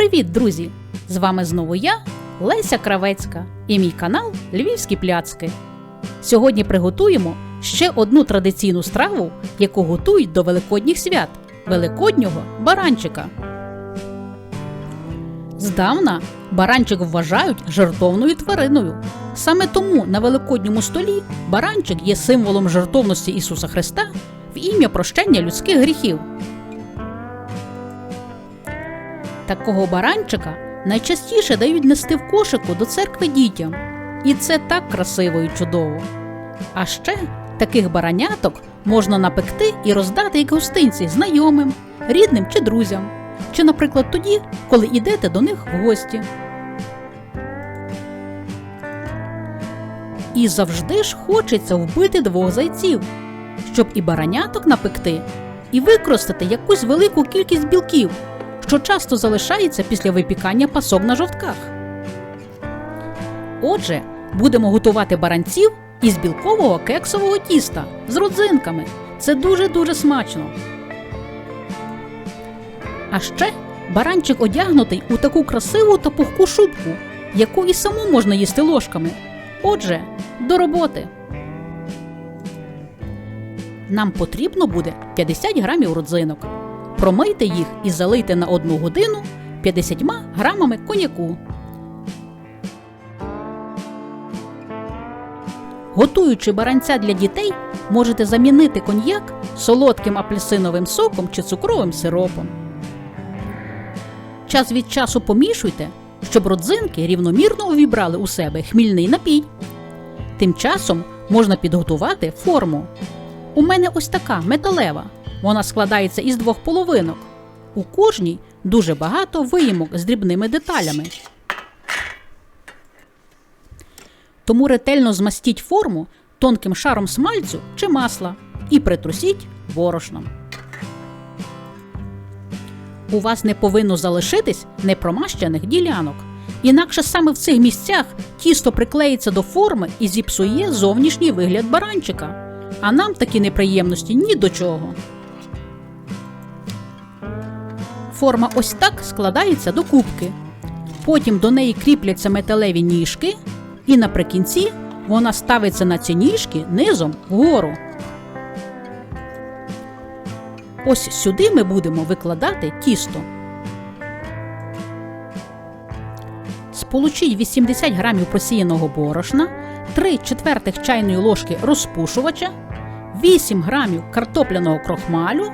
Привіт, друзі! З вами знову я, Леся Кравецька, і мій канал Львівські пляцки. Сьогодні приготуємо ще одну традиційну страву, яку готують до Великодніх свят Великоднього баранчика. Здавна баранчик вважають жертовною твариною. Саме тому на великодньому столі баранчик є символом жертовності Ісуса Христа в ім'я прощення людських гріхів. Такого баранчика найчастіше дають нести в кошику до церкви дітям. І це так красиво і чудово. А ще таких бараняток можна напекти і роздати як гостинці знайомим, рідним чи друзям, чи, наприклад, тоді, коли йдете до них в гості. І завжди ж хочеться вбити двох зайців, щоб і бараняток напекти, і використати якусь велику кількість білків, що часто залишається після випікання пасок на жовтках. Отже, будемо готувати баранців із білкового кексового тіста з родзинками. Це дуже-дуже смачно. А ще баранчик одягнутий у таку красиву та пухку шубку, яку і саму можна їсти ложками. Отже, до роботи. Нам потрібно буде 50 грамів родзинок. Промийте їх і залийте на 1 годину 50 грамами коньяку. Готуючи баранця для дітей, можете замінити коньяк солодким апельсиновим соком чи цукровим сиропом. Час від часу помішуйте, щоб родзинки рівномірно увібрали у себе хмільний напій. Тим часом можна підготувати форму. У мене ось така металева. Вона складається із двох половинок. У кожній дуже багато виїмок з дрібними деталями. Тому ретельно змастіть форму тонким шаром смальцю чи масла і притрусіть борошном. У вас не повинно залишитись непромащених ділянок. Інакше саме в цих місцях тісто приклеїться до форми і зіпсує зовнішній вигляд баранчика. А нам такі неприємності ні до чого. Форма ось так складається до кубки. Потім до неї кріпляться металеві ніжки, і наприкінці вона ставиться на ці ніжки низом вгору. Ось сюди ми будемо викладати тісто. Сполучіть 80 грамів просіяного борошна, 3 четвертих чайної ложки розпушувача, 8 грамів картопляного крохмалю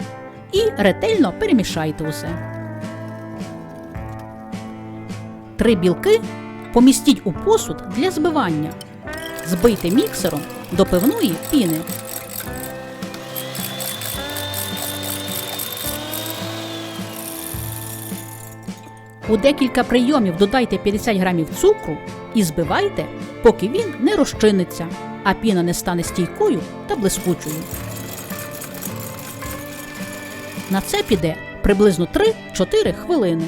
і ретельно перемішайте усе. Три білки помістіть у посуд для збивання. Збийте міксером до пивної піни. У декілька прийомів додайте 50 грамів цукру і збивайте, поки він не розчиниться, а піна не стане стійкою та блискучою. На це піде приблизно 3-4 хвилини.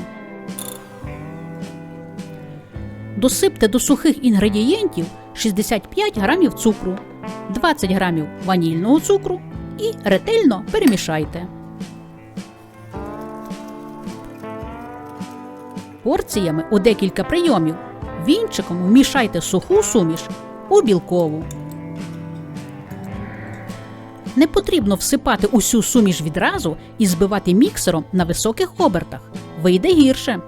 Досипте до сухих інгредієнтів 65 грамів цукру, 20 грамів ванільного цукру і ретельно перемішайте. Порціями у декілька прийомів вінчиком вмішайте суху суміш у білкову. Не потрібно всипати усю суміш відразу і збивати міксером на високих обертах. Вийде гірше.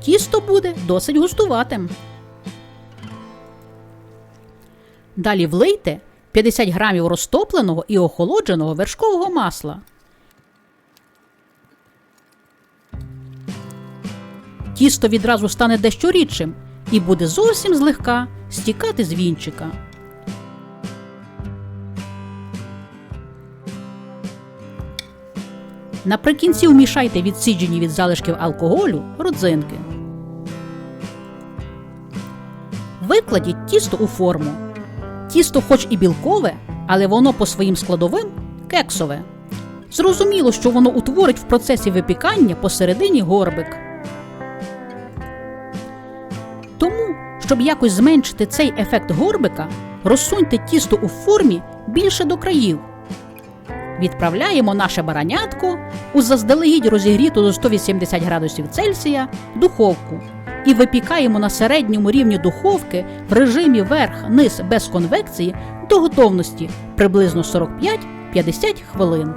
Тісто буде досить густуватим. Далі влийте 50 грамів розтопленого і охолодженого вершкового масла. Тісто відразу стане дещо рідшим і буде зовсім злегка стікати з вінчика. Наприкінці вмішайте відсіджені від залишків алкоголю родзинки. Викладіть тісто у форму. Тісто, хоч і білкове, але воно по своїм складовим кексове. Зрозуміло, що воно утворить в процесі випікання посередині горбик. Тому, щоб якось зменшити цей ефект горбика, розсуньте тісто у формі більше до країв. Відправляємо наше баранятко у заздалегідь розігріту до 180 градусів Цельсія духовку і випікаємо на середньому рівні духовки в режимі верх-низ без конвекції до готовності приблизно 45-50 хвилин.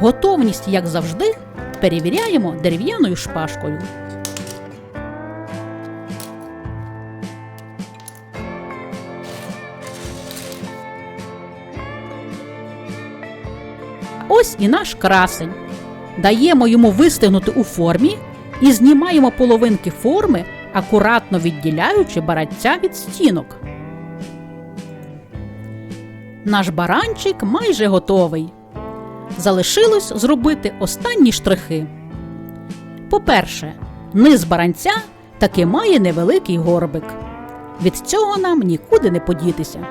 Готовність, як завжди, перевіряємо дерев'яною шпажкою. Ось і наш красень. Даємо йому вистигнути у формі і знімаємо половинки форми, акуратно відділяючи барадця від стінок. Наш баранчик майже готовий. Залишилось зробити останні штрихи. По-перше, низ баранця таки має невеликий горбик. Від цього нам нікуди не подітися.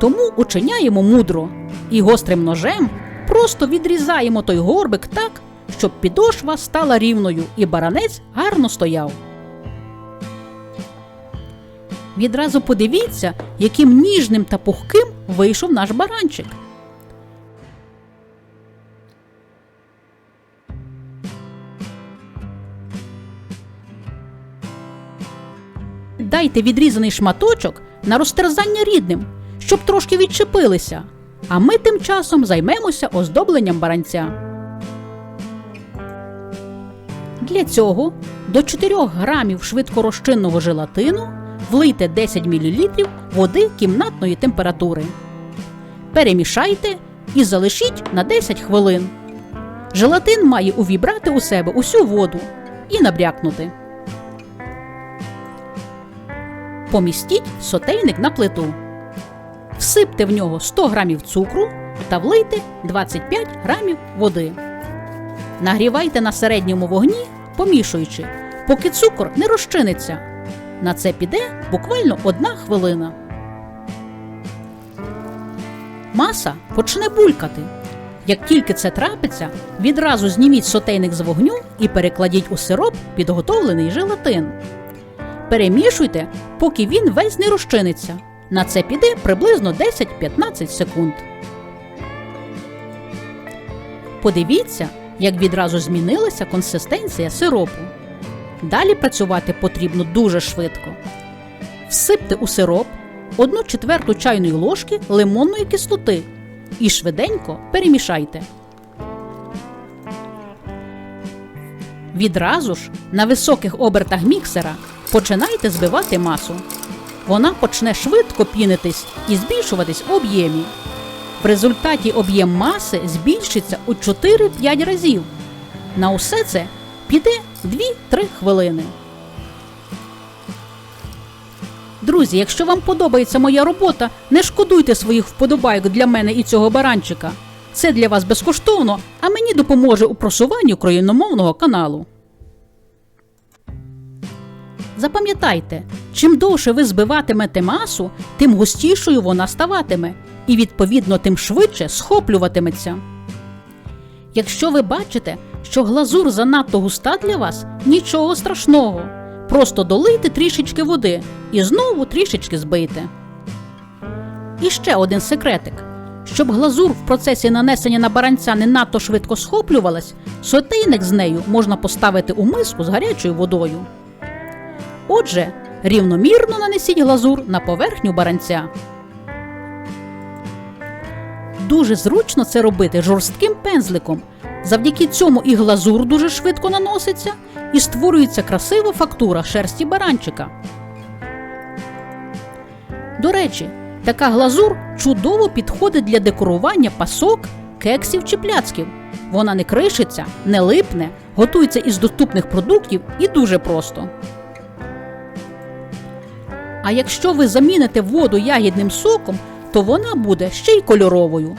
Тому учиняємо мудро і гострим ножем просто відрізаємо той горбик так, щоб підошва стала рівною і баранець гарно стояв. Відразу подивіться, яким ніжним та пухким вийшов наш баранчик. Дайте відрізаний шматочок на розтерзання рідним, щоб трошки відчепилися. А ми тим часом займемося оздобленням баранця. Для цього до 4 грамів швидкорозчинного желатину влийте 10 мл води кімнатної температури. Перемішайте і залишіть на 10 хвилин. Желатин має увібрати у себе усю воду і набрякнути. Помістіть сотейник на плиту. Всипте в нього 100 грамів цукру та влийте 25 грамів води. Нагрівайте на середньому вогні, помішуючи, поки цукор не розчиниться. На це піде буквально одна хвилина. Маса почне булькати. Як тільки це трапиться, відразу зніміть сотейник з вогню і перекладіть у сироп підготовлений желатин. Перемішуйте, поки він весь не розчиниться. На це піде приблизно 10-15 секунд. Подивіться, як відразу змінилася консистенція сиропу. Далі працювати потрібно дуже швидко. Всипте у сироп 1 четверту чайної ложки лимонної кислоти і швиденько перемішайте. Відразу ж на високих обертах міксера починайте збивати масу. Вона почне швидко пінитись і збільшуватись в об'ємі. В результаті об'єм маси збільшиться у 4-5 разів. На усе це піде 2-3 хвилини. Друзі, якщо вам подобається моя робота, не шкодуйте своїх вподобайок для мене і цього баранчика. Це для вас безкоштовно, а мені допоможе у просуванні україномовного каналу. Запам'ятайте, чим довше ви збиватимете масу, тим густішою вона ставатиме і, відповідно, тим швидше схоплюватиметься. Якщо ви бачите, що глазур занадто густа для вас, нічого страшного. Просто долийте трішечки води і знову трішечки збийте. І ще один секретик. Щоб глазур в процесі нанесення на баранця не надто швидко схоплювалась, сотейник з нею можна поставити у миску з гарячою водою. Отже, рівномірно нанесіть глазур на поверхню баранця. Дуже зручно це робити жорстким пензликом. Завдяки цьому і глазур дуже швидко наноситься, і створюється красива фактура шерсті баранчика. До речі, така глазур чудово підходить для декорування пасок, кексів чи пляцків. Вона не кришиться, не липне, готується із доступних продуктів і дуже просто. А якщо ви заміните воду ягідним соком, то вона буде ще й кольоровою.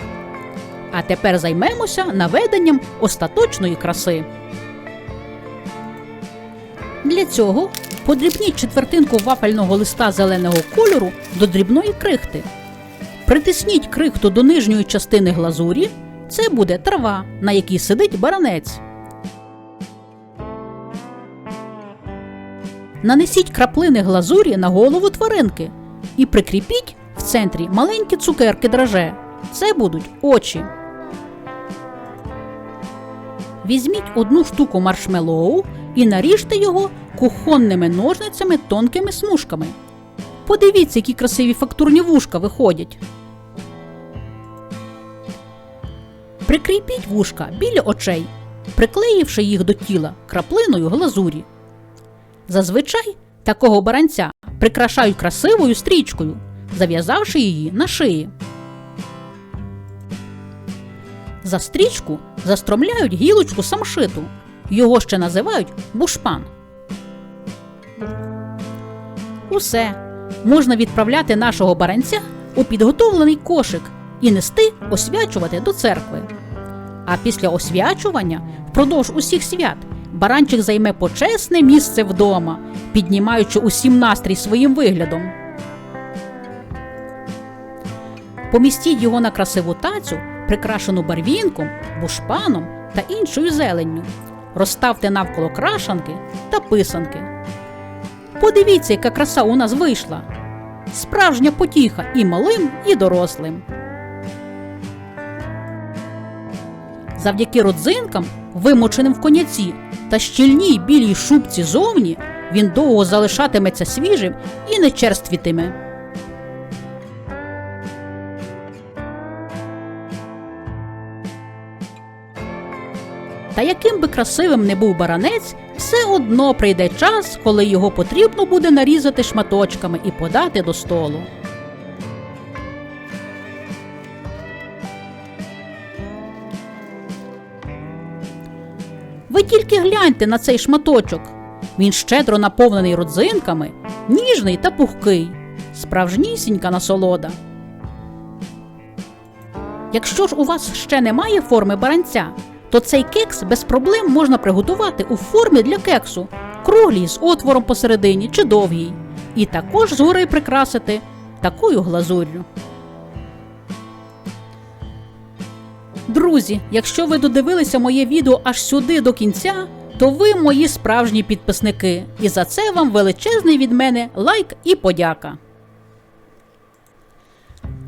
А тепер займемося наведенням остаточної краси. Для цього подрібніть четвертинку вафельного листа зеленого кольору до дрібної крихти. Притисніть крихту до нижньої частини глазурі. Це буде трава, на якій сидить баранець. Нанесіть краплини глазурі на голову тваринки і прикріпіть в центрі маленькі цукерки драже. Це будуть очі. Візьміть одну штуку маршмеллоу і наріжте його кухонними ножницями тонкими смужками. Подивіться, які красиві фактурні вушка виходять. Прикріпіть вушка біля очей, приклеївши їх до тіла краплиною глазурі. Зазвичай такого баранця прикрашають красивою стрічкою, зав'язавши її на шиї. За стрічку застромляють гілочку самшиту. Його ще називають бушпан. Усе можна відправляти нашого баранця у підготовлений кошик і нести освячувати до церкви. А після освячування, впродовж усіх свят, баранчик займе почесне місце вдома, піднімаючи усім настрій своїм виглядом. Помістіть його на красиву тацю, прикрашену барвінком, бушпаном та іншою зеленню. Розставте навколо крашанки та писанки. Подивіться, яка краса у нас вийшла. Справжня потіха і малим, і дорослим. Завдяки родзинкам, вимоченим в коняці та щільній білій шубці зовні, він довго залишатиметься свіжим і не черствітиме. Та яким би красивим не був баранець, все одно прийде час, коли його потрібно буде нарізати шматочками і подати до столу. Ви тільки гляньте на цей шматочок. Він щедро наповнений родзинками, ніжний та пухкий, справжнісінька насолода. Якщо ж у вас ще немає форми баранця, то цей кекс без проблем можна приготувати у формі для кексу, круглій з отвором посередині чи довгій, і також згори прикрасити такою глазур'ю. Друзі, якщо ви додивилися моє відео аж сюди до кінця, то ви мої справжні підписники, і за це вам величезний від мене лайк і подяка.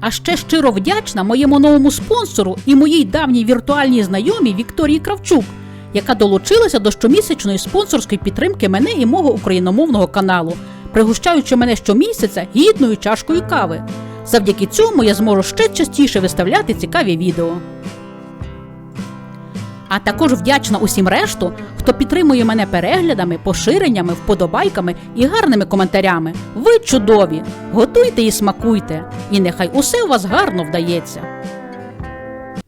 А ще щиро вдячна моєму новому спонсору і моїй давній віртуальній знайомій Вікторії Кравчук, яка долучилася до щомісячної спонсорської підтримки мене і мого україномовного каналу, пригощаючи мене щомісяця гідною чашкою кави. Завдяки цьому я зможу ще частіше виставляти цікаві відео. А також вдячна усім решту, хто підтримує мене переглядами, поширеннями, вподобайками і гарними коментарями. Ви чудові! Готуйте і смакуйте, і нехай усе у вас гарно вдається.